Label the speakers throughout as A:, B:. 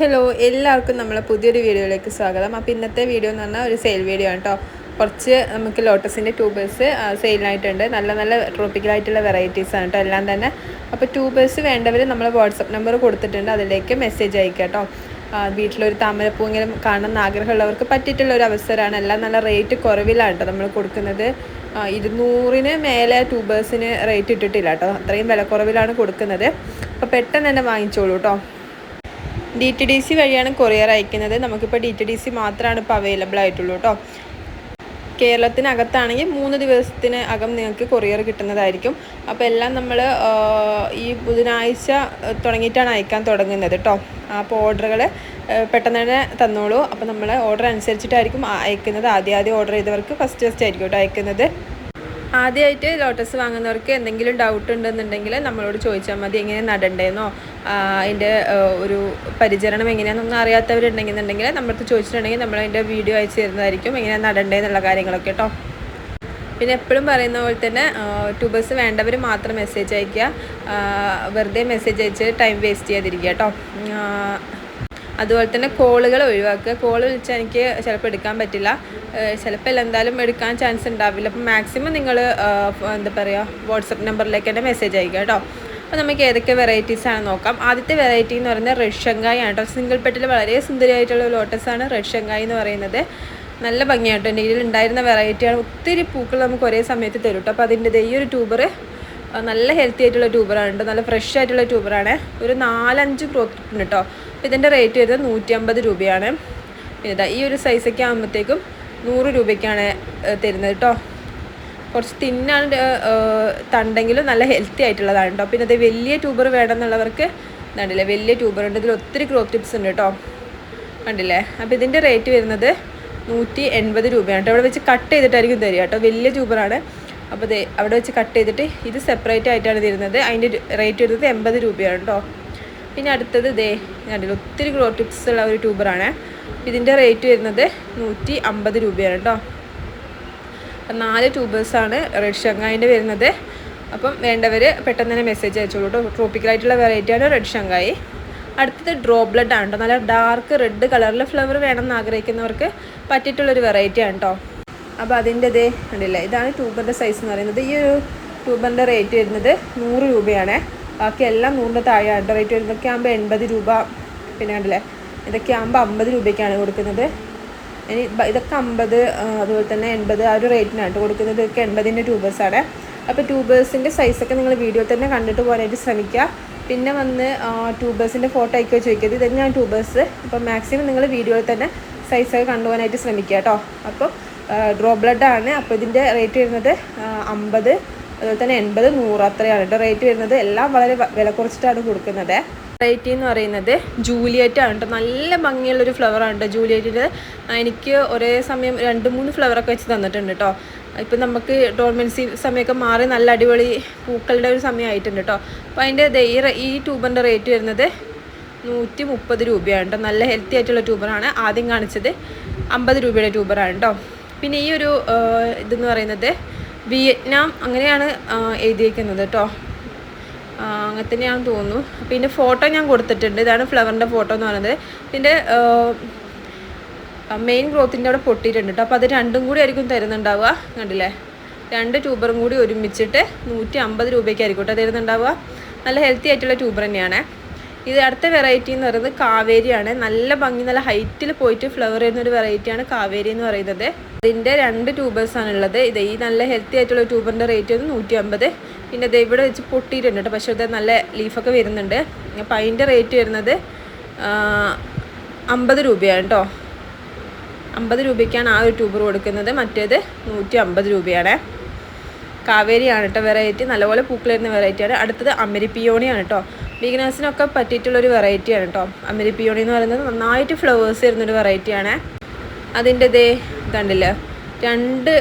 A: Hello എല്ലാവർക്കും നമ്മളെ പുതിയൊരു വീഡിയോയിലേക്ക് സ്വാഗതം. അപ്പോൾ ഇന്നത്തെ വീഡിയോ എന്ന് പറഞ്ഞാൽ ഒരു സെയിൽ വീഡിയോ ആണ് കേട്ടോ കുറച്ച് നമുക്ക് ലോട്ടസിന്റെ ട്യൂബേഴ്സ് സെയിലായിട്ടുണ്ട് നല്ല നല്ല ട്രോപ്പിക്കലായിട്ടുള്ള വെറൈറ്റീസ് ആണ് കേട്ടോ എല്ലാം തന്നെ. അപ്പോൾ ട്യൂബേഴ്സ് വേണ്ടവർ നമ്മൾ വാട്സപ്പ് നമ്പർ കൊടുത്തിട്ടുണ്ട്. അതിലേക്ക് മെസ്സേജ് അയക്കുക കേട്ടോ വീട്ടിലൊരു താമരപ്പൂവെങ്കിലും കാണണമെന്ന് ആഗ്രഹമുള്ളവർക്ക് പറ്റിയിട്ടുള്ള ഒരു അവസരമാണ്. എല്ലാം നല്ല റേറ്റ് കുറവിലാണ് കേട്ടോ നമ്മൾ കൊടുക്കുന്നത്. ഇരുന്നൂറിന് മേലെ ട്യൂബേഴ്സിന് റേറ്റ് ഇട്ടിട്ടില്ല കേട്ടോ അത്രയും വിലക്കുറവിലാണ് കൊടുക്കുന്നത്. അപ്പോൾ പെട്ടെന്ന് തന്നെ വാങ്ങിച്ചോളൂ കേട്ടോ ഡി ടി ഡി സി വഴിയാണ് കൊറിയർ അയക്കുന്നത്. നമുക്കിപ്പോൾ ഡി ടി ഡി സി മാത്രമാണ് ഇപ്പോൾ അവൈലബിൾ ആയിട്ടുള്ളൂ കേട്ടോ കേരളത്തിനകത്താണെങ്കിൽ മൂന്ന് ദിവസത്തിന് അകം നിങ്ങൾക്ക് കൊറിയർ കിട്ടുന്നതായിരിക്കും. അപ്പോൾ എല്ലാം നമ്മൾ ഈ ബുധനാഴ്ച തുടങ്ങിയിട്ടാണ് അയക്കാൻ തുടങ്ങുന്നത് കേട്ടോ അപ്പോൾ ഓർഡറുകൾ പെട്ടെന്ന് തന്നെ തന്നോളൂ. അപ്പോൾ നമ്മൾ ഓർഡർ അനുസരിച്ചിട്ടായിരിക്കും അയക്കുന്നത്. ആദ്യം ആദ്യം ഓർഡർ ചെയ്തവർക്ക് ഫസ്റ്റ് ഫസ്റ്റ് ആയിരിക്കും കേട്ടോ അയക്കുന്നത്. ആദ്യമായിട്ട് ലോട്ടസ് വാങ്ങുന്നവർക്ക് എന്തെങ്കിലും ഡൗട്ട് ഉണ്ടെന്നുണ്ടെങ്കിൽ നമ്മളോട് ചോദിച്ചാൽ മതി എങ്ങനെ നടണ്ടേന്നോ. അതിന്റെ ഒരു പരിചരണം എങ്ങനെയാണെന്നൊന്നും അറിയാത്തവരുണ്ടെന്നുണ്ടെങ്കിൽ നമ്മളടുത്ത് ചോദിച്ചിട്ടുണ്ടെങ്കിൽ നമ്മൾ അതിന്റെ വീഡിയോ അയച്ചു തരുന്നതായിരിക്കും എങ്ങനെയാണ് നടണ്ടേന്നുള്ള കാര്യങ്ങളൊക്കെ കേട്ടോ പിന്നെ എപ്പോഴും പറയുന്ന പോലെ തന്നെ ട്യൂബേഴ്സ് വേണ്ടവർ മാത്രം മെസ്സേജ് അയക്കുക വെറുതെ മെസ്സേജ് അയച്ച് ടൈം വേസ്റ്റ് ചെയ്യാതിരിക്കുക കേട്ടോ അതുപോലെ തന്നെ കോളുകൾ ഒഴിവാക്കുക. കോൾ വിളിച്ചാൽ എനിക്ക് ചിലപ്പോൾ എടുക്കാൻ പറ്റില്ല. ചിലപ്പോൾ എന്തായാലും എടുക്കാൻ ചാൻസ് ഉണ്ടാവില്ല. അപ്പം മാക്സിമം നിങ്ങൾ എന്താ പറയുക വാട്സപ്പ് നമ്പറിലേക്ക് തന്നെ മെസ്സേജ് അയക്കുക കേട്ടോ അപ്പോൾ നമുക്ക് ഏതൊക്കെ വെറൈറ്റീസ് ആണ് നോക്കാം. ആദ്യത്തെ വെറൈറ്റി എന്ന് പറയുന്നത് റെഡ് ആണ് കേട്ടോ സിംഗിൾ പെട്ടിൽ വളരെ സുന്ദരിയായിട്ടുള്ള ലോട്ടസാണ് റെഡ് എന്ന് പറയുന്നത്. നല്ല ഭംഗിയായിട്ടോ എന്റെ ഇതിൽ ഉണ്ടായിരുന്ന വെറൈറ്റിയാണ് ഒത്തിരി പൂക്കൾ നമുക്ക് ഒരേ സമയത്ത് തരും കേട്ടോ അപ്പോൾ അതിന്റെ ഈ ഒരു ട്യൂബർ നല്ല ഹെൽത്തി ആയിട്ടുള്ള ട്യൂബറാണ് കേട്ടോ നല്ല ഫ്രഷ് ആയിട്ടുള്ള ട്യൂബറാണ് ഒരു നാലഞ്ച് ഗ്രോത്ത് ഉണ്ട് കേട്ടോ അപ്പോൾ ഇതിന്റെ റേറ്റ് വരുന്നത് നൂറ്റി അമ്പത് രൂപയാണ്. പിന്നെ ഈ ഒരു സൈസൊക്കെ ആകുമ്പോഴത്തേക്കും നൂറ് രൂപയ്ക്കാണ് തരുന്നത് കേട്ടോ കുറച്ച് തിന്നാണ് തണ്ടെങ്കിലും നല്ല ഹെൽത്തി ആയിട്ടുള്ളതാണ് കേട്ടോ പിന്നെ അത് വലിയ ട്യൂബർ വേണമെന്നുള്ളവർക്ക് കണ്ടില്ലേ വലിയ ട്യൂബർ ഉണ്ട്. ഇതിൽ ഒത്തിരി ഗ്രോത്ത് ടിപ്സ് ഉണ്ട് കേട്ടോ കണ്ടില്ലേ? അപ്പോൾ ഇതിന്റെ റേറ്റ് വരുന്നത് നൂറ്റി എൺപത് രൂപയാണ് കേട്ടോ ഇവിടെ വെച്ച് കട്ട് ചെയ്തിട്ടായിരിക്കും തരിക കേട്ടോ വലിയ ട്യൂബറാണ് അപ്പോൾ ദേ അവിടെ വെച്ച് കട്ട് ചെയ്തിട്ട് ഇത് സെപ്പറേറ്റ് ആയിട്ടാണ് തരുന്നത്. അതിന്റെ റേറ്റ് വരുന്നത് എൺപത് രൂപയാണ് കേട്ടോ പിന്നെ അടുത്തത് ദേ കണ്ടില്ല ഒത്തിരി ഗ്രോ ടിപ്സ് ഉള്ള ഒരു ട്യൂബറാണ് ഇതിന്റെ റേറ്റ് വരുന്നത് നൂറ്റി അമ്പത് രൂപയാണ് കേട്ടോ അപ്പം നാല് ട്യൂബേഴ്സാണ് റെഡ് ഷങ്കായിന്റെ വരുന്നത്. അപ്പം വേണ്ടവർ പെട്ടെന്ന് തന്നെ മെസ്സേജ് അയച്ചോളൂ കേട്ടോ ട്രോപ്പിക്കലായിട്ടുള്ള വെറൈറ്റിയാണ് റെഡ് ഷങ്കായി അടുത്തത് ഡ്രോ ബ്ലഡ് ആണ് കേട്ടോ നല്ല ഡാർക്ക് റെഡ് കളറിൽ ഫ്ലവർ വേണമെന്ന് ആഗ്രഹിക്കുന്നവർക്ക് പറ്റിയിട്ടുള്ളൊരു വെറൈറ്റി ആണ് കേട്ടോ അപ്പോൾ അതിന്റെ ഇതേ ഉണ്ടല്ലേ ഇതാണ് ട്യൂബറിന്റെ സൈസ് എന്ന് പറയുന്നത്. ഈ ഒരു ട്യൂബറിന്റെ റേറ്റ് വരുന്നത് നൂറ് രൂപയാണ്. ബാക്കി എല്ലാം നൂറിന്റെ ആണ് റേറ്റ് വരുന്നതൊക്കെ ആകുമ്പോൾ എൺപത് രൂപ. പിന്നെ കണ്ടില്ലേ? ഇതൊക്കെ ആകുമ്പോൾ അമ്പത് രൂപയ്ക്കാണ് കൊടുക്കുന്നത്. ഇനി ഇതൊക്കെ അമ്പത് അതുപോലെ തന്നെ എൺപത് ആ ഒരു റേറ്റിനാണ് കൊടുക്കുന്നത്. ഇതൊക്കെ എൺപതിന്റെ ട്യൂബേഴ്സാണ് അപ്പോൾ ട്യൂബേഴ്സിന്റെ സൈസൊക്കെ നിങ്ങൾ വീഡിയോ തന്നെ കണ്ടിട്ട് പോകാനായിട്ട് ശ്രമിക്കുക. പിന്നെ വന്ന് ട്യൂബേഴ്സിന്റെ ഫോട്ടോ അയക്കുകയോ ചോദിക്കരുത്. ഇതന്നെയാണ് തന്നെയാണ് ട്യൂബേഴ്സ് അപ്പോൾ മാക്സിമം നിങ്ങൾ വീഡിയോയിൽ തന്നെ സൈസൊക്കെ കണ്ടുപോകാനായിട്ട് ശ്രമിക്കുക കേട്ടോ. അപ്പോൾ ഡ്രോ ബ്ലഡ് ആണ്. അപ്പോൾ ഇതിന്റെ റേറ്റ് വരുന്നത് അമ്പത് അതുപോലെ തന്നെ എൺപത് നൂറ് അത്രയാണ്. കേട്ടോ റേറ്റ് വരുന്നത്. എല്ലാം വളരെ വില കുറച്ചിട്ടാണ് കൊടുക്കുന്നത്. വെറൈറ്റി എന്ന് പറയുന്നത് ജൂലിയറ്റ് ആണ് കേട്ടോ നല്ല ഭംഗിയുള്ളൊരു ഫ്ലവറാണ് കേട്ടോ ജൂലിയറ്റിന്റെ എനിക്ക് ഒരേ സമയം രണ്ട് മൂന്ന് ഫ്ലവറൊക്കെ വെച്ച് തന്നിട്ടുണ്ട് കേട്ടോ ഇപ്പം നമുക്ക് ഡോർമെൻസി സമയമൊക്കെ മാറി നല്ല അടിപൊളി പൂക്കളുടെ ഒരു സമയമായിട്ടുണ്ട് കേട്ടോ അപ്പോൾ അതിന്റെ ഈ ഈ ട്യൂബറിന്റെ റേറ്റ് വരുന്നത് നൂറ്റി മുപ്പത് രൂപയാണ് കേട്ടോ നല്ല ഹെൽത്തി ആയിട്ടുള്ള ട്യൂബറാണ് ആദ്യം കാണിച്ചത് അമ്പത് രൂപയുടെ ട്യൂബറാണ് കേട്ടോ പിന്നെ ഈ ഒരു ഇതെന്ന് പറയുന്നത് വിയറ്റ്നാം അങ്ങനെയാണ് എഴുതിയിരിക്കുന്നത് കേട്ടോ അങ്ങനെ തന്നെയാണെന്ന് തോന്നുന്നു. പിന്നെ ഫോട്ടോ ഞാൻ കൊടുത്തിട്ടുണ്ട്. ഇതാണ് ഫ്ലവറിന്റെ ഫോട്ടോ എന്ന് പറയുന്നത്. പിന്നെ മെയിൻ ഗ്രോത്തിന്റെ അവിടെ പൊട്ടിയിട്ടുണ്ട് കേട്ടോ അപ്പോൾ അത് രണ്ടും കൂടി ആയിരിക്കും തരുന്നുണ്ടാവുക. കണ്ടില്ലേ? രണ്ട് ട്യൂബറും കൂടി ഒരുമിച്ചിട്ട് നൂറ്റി അമ്പത് രൂപയ്ക്കായിരിക്കും കേട്ടോ തരുന്നുണ്ടാവുക. നല്ല ഹെൽത്തി ആയിട്ടുള്ള ട്യൂബർ തന്നെയാണ്. ഇത് അടുത്ത വെറൈറ്റി എന്ന് പറയുന്നത് കാവേരിയാണ്. നല്ല ഭംഗി നല്ല ഹൈറ്റിൽ പോയിട്ട് ഫ്ലവർ ചെയ്യുന്ന ഒരു വെറൈറ്റിയാണ് കാവേരി എന്ന് പറയുന്നത്. ഇതിന്റെ രണ്ട് ട്യൂബേഴ്സാണ് ഉള്ളത്. ഇത് ഈ നല്ല ഹെൽത്തി ആയിട്ടുള്ള ട്യൂബറിന്റെ റേറ്റ് വന്ന് നൂറ്റി അമ്പത് പിന്നെ ഇത് ഇവിടെ വെച്ച് പൊട്ടിയിട്ടുണ്ട് കേട്ടോ പക്ഷേ ഇത് നല്ല ലീഫൊക്കെ വരുന്നുണ്ട്. അപ്പം അതിന്റെ റേറ്റ് വരുന്നത് അമ്പത് രൂപയാണ് കേട്ടോ അമ്പത് രൂപയ്ക്കാണ് ആ ഒരു ട്യൂബർ കൊടുക്കുന്നത്. മറ്റേത് നൂറ്റി അമ്പത് രൂപയാണ്. കാവേരിയാണ് കേട്ടോ വെറൈറ്റി നല്ലപോലെ പൂക്കൾ വരുന്ന വെറൈറ്റിയാണ് അടുത്തത് അമരിപ്പിയോണിയാണ് കേട്ടോ ബിഗിനേഴ്സിനൊക്കെ പറ്റിയിട്ടുള്ളൊരു വെറൈറ്റിയാണ് കേട്ടോ അമരിപ്പിയോണി എന്ന് പറയുന്നത് നന്നായിട്ട് ഫ്ലവേഴ്സ് വരുന്നൊരു വെറൈറ്റിയാണ് അതിന്റെ ഇതേ കണ്ടില്ലേ? രണ്ട്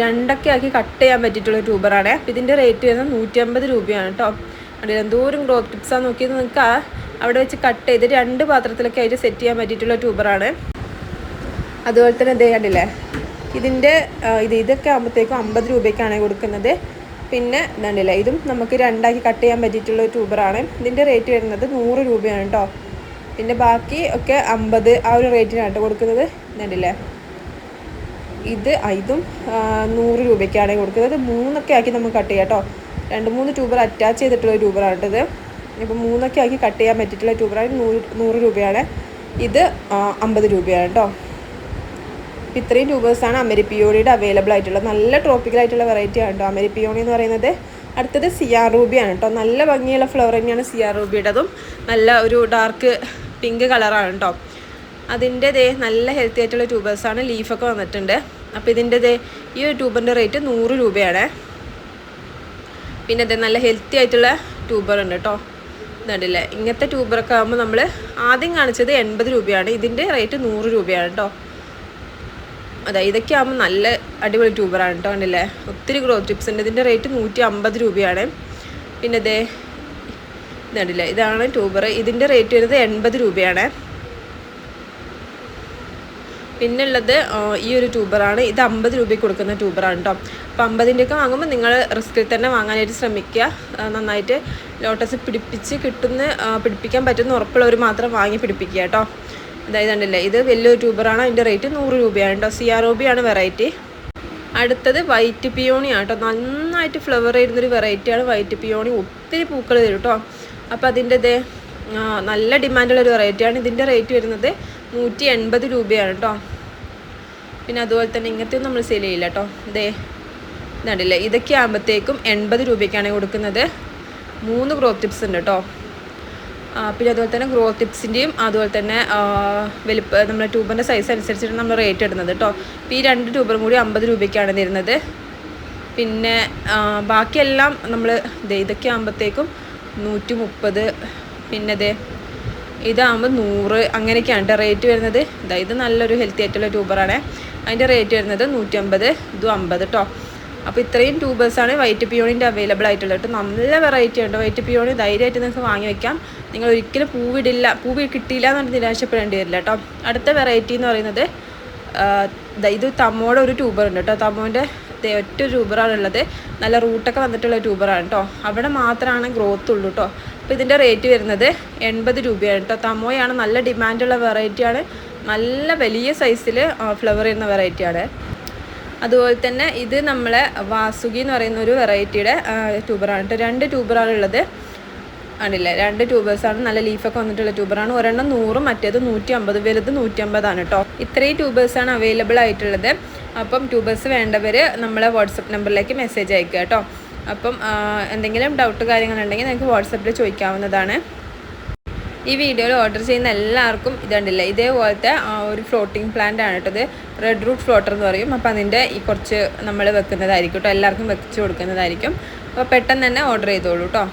A: രണ്ടൊക്കെ ആക്കി കട്ട് ചെയ്യാൻ പറ്റിയിട്ടുള്ള ട്യൂബറാണ് അപ്പം ഇതിന്റെ റേറ്റ് വരുന്നത് നൂറ്റി അമ്പത് രൂപയാണ് കേട്ടോ അവിടെ എന്തോരം ഗ്രോത്ത് ടിപ്സാണ് നോക്കിയത് നിങ്ങൾക്ക് അവിടെ വെച്ച് കട്ട് ചെയ്ത് രണ്ട് പാത്രത്തിലൊക്കെ ആയിട്ട് സെറ്റ് ചെയ്യാൻ പറ്റിയിട്ടുള്ള ട്യൂബറാണ് അതുപോലെ തന്നെ ഇതേ കണ്ടില്ലേ? ഇതിന്റെ ഇത് ഇതൊക്കെ ആകുമ്പോഴത്തേക്കും അമ്പത് രൂപയ്ക്കാണ് കൊടുക്കുന്നത്. പിന്നെ ഇതുണ്ടല്ലേ ഇതും നമുക്ക് രണ്ടാക്കി കട്ട് ചെയ്യാൻ പറ്റിയിട്ടുള്ള ഒരു ട്യൂബറാണ് ഇതിന്റെ റേറ്റ് വരുന്നത് നൂറ് രൂപയാണ് കേട്ടോ പിന്നെ ബാക്കി ഒക്കെ അമ്പത് ആ ഒരു റേറ്റിനാണ് കേട്ടോ കൊടുക്കുന്നത്. കണ്ടില്ലേ ഇത് ഇതും നൂറ് രൂപയ്ക്കാണ് കൊടുക്കുന്നത്. മൂന്നൊക്കെ ആക്കി നമുക്ക് കട്ട് ചെയ്യാം കേട്ടോ രണ്ട് മൂന്ന് ട്യൂബർ അറ്റാച്ച് ചെയ്തിട്ടുള്ള ട്യൂബറാണ് കേട്ടത് ഇപ്പം മൂന്നൊക്കെ ആക്കി കട്ട് ചെയ്യാൻ പറ്റിയിട്ടുള്ള ട്യൂബറാണ് നൂറ് നൂറ് രൂപയാണ്. ഇത് അമ്പത് രൂപയാണ് കേട്ടോ ഇപ്പം ഇത്രയും ട്യൂബേഴ്സാണ് അമരിപ്പിയോണിയുടെ അവൈലബിൾ ആയിട്ടുള്ളത്. നല്ല ട്രോപ്പിക്കൽ ആയിട്ടുള്ള വെറൈറ്റി ആണ് കേട്ടോ അമരിപ്പിയോണി എന്ന് പറയുന്നത്. അടുത്തത് സിയാർ റൂബിയാണ് കേട്ടോ നല്ല ഭംഗിയുള്ള ഫ്ലവർ തന്നെയാണ് സിയാർ റൂബിയുടേതും. നല്ല ഒരു ഡാർക്ക് പിങ്ക് കളറാണ് കേട്ടോ അതിന്റെ ദേ നല്ല ഹെൽത്തി ആയിട്ടുള്ള ട്യൂബേഴ്സാണ് ലീഫൊക്കെ വന്നിട്ടുണ്ട്. അപ്പോൾ ഇതിന്റെ ദേ ഈ ഒരു ട്യൂബറിന്റെ റേറ്റ് നൂറ് രൂപയാണ്. പിന്നെ അതെ നല്ല ഹെൽത്തി ആയിട്ടുള്ള ട്യൂബർ ഉണ്ട് കേട്ടോ ഇതുണ്ടല്ലേ? ഇങ്ങനത്തെ ട്യൂബറൊക്കെ ആകുമ്പോൾ നമ്മൾ ആദ്യം കാണിച്ചത് എൺപത് രൂപയാണ്. ഇതിന്റെ റേറ്റ് നൂറ് രൂപയാണ് കേട്ടോ അതെ ഇതൊക്കെ ആകുമ്പോൾ നല്ല അടിപൊളി ട്യൂബറാണ് കേട്ടോ കണ്ടില്ലേ? ഒത്തിരി ഗ്രോത്ത് ടിപ്സ് ഉണ്ട്. ഇതിന്റെ റേറ്റ് നൂറ്റി അമ്പത് രൂപയാണ്. പിന്നെ ഇതേ ഇതുണ്ടല്ലേ? ഇതാണ് ട്യൂബർ. ഇതിന്റെ റേറ്റ് വരുന്നത് എൺപത് രൂപയാണ്. പിന്നെ ഉള്ളത് ഈ ഒരു ട്യൂബറാണ്. ഇത് അമ്പത് രൂപയ്ക്ക് കൊടുക്കുന്ന ട്യൂബറാണ് കേട്ടോ. അപ്പോൾ അമ്പതിന്റെയൊക്കെ വാങ്ങുമ്പോൾ നിങ്ങൾ റിസ്കിൽ തന്നെ വാങ്ങാനായിട്ട് ശ്രമിക്കുക. നന്നായിട്ട് ലോട്ടസ് പിടിപ്പിച്ച് കിട്ടുന്ന പിടിപ്പിക്കാൻ പറ്റുന്ന ഉറപ്പുള്ളവർ മാത്രം വാങ്ങി പിടിപ്പിക്കുക കേട്ടോ. അതായത് കണ്ടില്ലേ ഇത് വലിയൊരു ട്യൂബറാണ് അതിന്റെ റേറ്റ് നൂറ് രൂപയാണ് കേട്ടോ. സി ആർ ഒ ബി ആണ് വെറൈറ്റി അടുത്തത് വൈറ്റ് പിയോണി ആണ് കേട്ടോ. നന്നായിട്ട് ഫ്ലവർ ചെയ്യുന്നൊരു വെറൈറ്റിയാണ് വൈറ്റ് പിയോണി ഒത്തിരി പൂക്കൾ തരും കേട്ടോ. അപ്പോൾ അതിന്റെ ദേ നല്ല ഡിമാൻഡുള്ള ഒരു വെറൈറ്റിയാണ് ഇതിന്റെ റേറ്റ് വരുന്നത് നൂറ്റി എൺപത് രൂപയാണ് കേട്ടോ. പിന്നെ അതുപോലെ തന്നെ ഇങ്ങനത്തെ നമ്മൾ സെയിൽ ചെയ്യില്ല കേട്ടോ. ദേ ഇതാണ്ടില്ലേ ഇതൊക്കെ ആകുമ്പോഴത്തേക്കും എൺപത് രൂപയ്ക്കാണ് കൊടുക്കുന്നത്. മൂന്ന് ക്രോപ്പ് ടിപ്സ് ഉണ്ട് കേട്ടോ. പിന്നെ അതുപോലെ തന്നെ ഗ്രോ ടിപ്സിന്റെയും അതുപോലെ തന്നെ വലിപ്പ നമ്മുടെ ട്യൂബറിന്റെ സൈസ് അനുസരിച്ചിട്ട് നമ്മൾ റേറ്റ് ഇടുന്നത് കേട്ടോ ഈ രണ്ട് ട്യൂബറും കൂടി അമ്പത് രൂപയ്ക്കാണ് തരുന്നത്. പിന്നെ ബാക്കിയെല്ലാം നമ്മൾ ഇതൊക്കെ ആകുമ്പോഴത്തേക്കും നൂറ്റി മുപ്പത് പിന്നെ ദേ ഇതാകുമ്പോൾ നൂറ് അങ്ങനെയൊക്കെയാണ് റേറ്റ് വരുന്നത്. ഇതാ ഇത് നല്ലൊരു ഹെൽത്തി ആയിട്ടുള്ള ട്യൂബറാണ്. അതിന്റെ റേറ്റ് വരുന്നത് നൂറ്റമ്പത് ഇതും അമ്പത് കേട്ടോ അപ്പോൾ ഇത്രയും ട്യൂബേഴ്സാണ് വൈറ്റ് പിയോണിന്റെ അവൈലബിൾ ആയിട്ടുള്ളത്. കേട്ടോ നല്ല വെറൈറ്റി ഉണ്ട്. വൈറ്റ് പിയോണി ധൈര്യമായിട്ട് നിങ്ങൾക്ക് വാങ്ങി വയ്ക്കാം നിങ്ങൾ ഒരിക്കലും പൂവിടില്ല പൂവ് കിട്ടിയില്ല എന്ന് നിരാശപ്പെടേണ്ടി വരില്ല കേട്ടോ. അടുത്ത വെറൈറ്റി എന്ന് പറയുന്നത് ഇത് തമ്മോടെ ഒരു ട്യൂബർ ഉണ്ട് കേട്ടോ. തമ്മോന്റെ ഒറ്റ ട്യൂബറാണ് ഉള്ളത്. നല്ല റൂട്ടൊക്കെ വന്നിട്ടുള്ള ട്യൂബറാണ് കേട്ടോ. അവിടെ മാത്രമാണ് ഗ്രോത്ത് ഉള്ളൂ കേട്ടോ. അപ്പോൾ ഇതിന്റെ റേറ്റ് വരുന്നത് എൺപത് രൂപയാണ് കേട്ടോ. തമോയാണ് നല്ല ഡിമാൻഡുള്ള വെറൈറ്റിയാണ് നല്ല വലിയ സൈസിൽ ഫ്ലവർ ചെയ്യുന്ന വെറൈറ്റിയാണ് അതുപോലെ തന്നെ ഇത് നമ്മളെ വാസുകി എന്ന് പറയുന്ന ഒരു വെറൈറ്റിയുടെ ട്യൂബറാണ് കേട്ടോ. രണ്ട് ട്യൂബറാണ് ഉള്ളത്. ആണില്ലേ? രണ്ട് ട്യൂബേഴ്സാണ് നല്ല ലീഫൊക്കെ വന്നിട്ടുള്ള ട്യൂബറാണ്. ഒരെണ്ണം നൂറും മറ്റേത് നൂറ്റി അമ്പത് വലുത് നൂറ്റി അമ്പതാണ് കേട്ടോ. ഇത്രയും ട്യൂബേഴ്സാണ് അവൈലബിൾ ആയിട്ടുള്ളത്. അപ്പം ട്യൂബേഴ്സ് വേണ്ടവർ നമ്മളെ വാട്സപ്പ് നമ്പറിലേക്ക് മെസ്സേജ് അയക്കുക കേട്ടോ. അപ്പം എന്തെങ്കിലും ഡൗട്ട് കാര്യങ്ങളുണ്ടെങ്കിൽ നിങ്ങൾക്ക് വാട്സപ്പിൽ ചോദിക്കാവുന്നതാണ്. ഈ വീഡിയോയിൽ ഓർഡർ ചെയ്യുന്ന എല്ലാവർക്കും ഇതുണ്ടല്ലേ? ഇതേപോലത്തെ ഒരു ഫ്ലോട്ടിംഗ് പ്ലാന്റ് ആണ് കേട്ടത് റെഡ് റൂട്ട് ഫ്ലോട്ടർ എന്ന് പറയും. അപ്പോൾ അതിന്റെ ഈ കുറച്ച് നമ്മൾ വെക്കുന്നതായിരിക്കും കേട്ടോ. എല്ലാവർക്കും വെച്ച് കൊടുക്കുന്നതായിരിക്കും. അപ്പോൾ പെട്ടെന്ന് തന്നെ ഓർഡർ ചെയ്തോളൂ കേട്ടോ.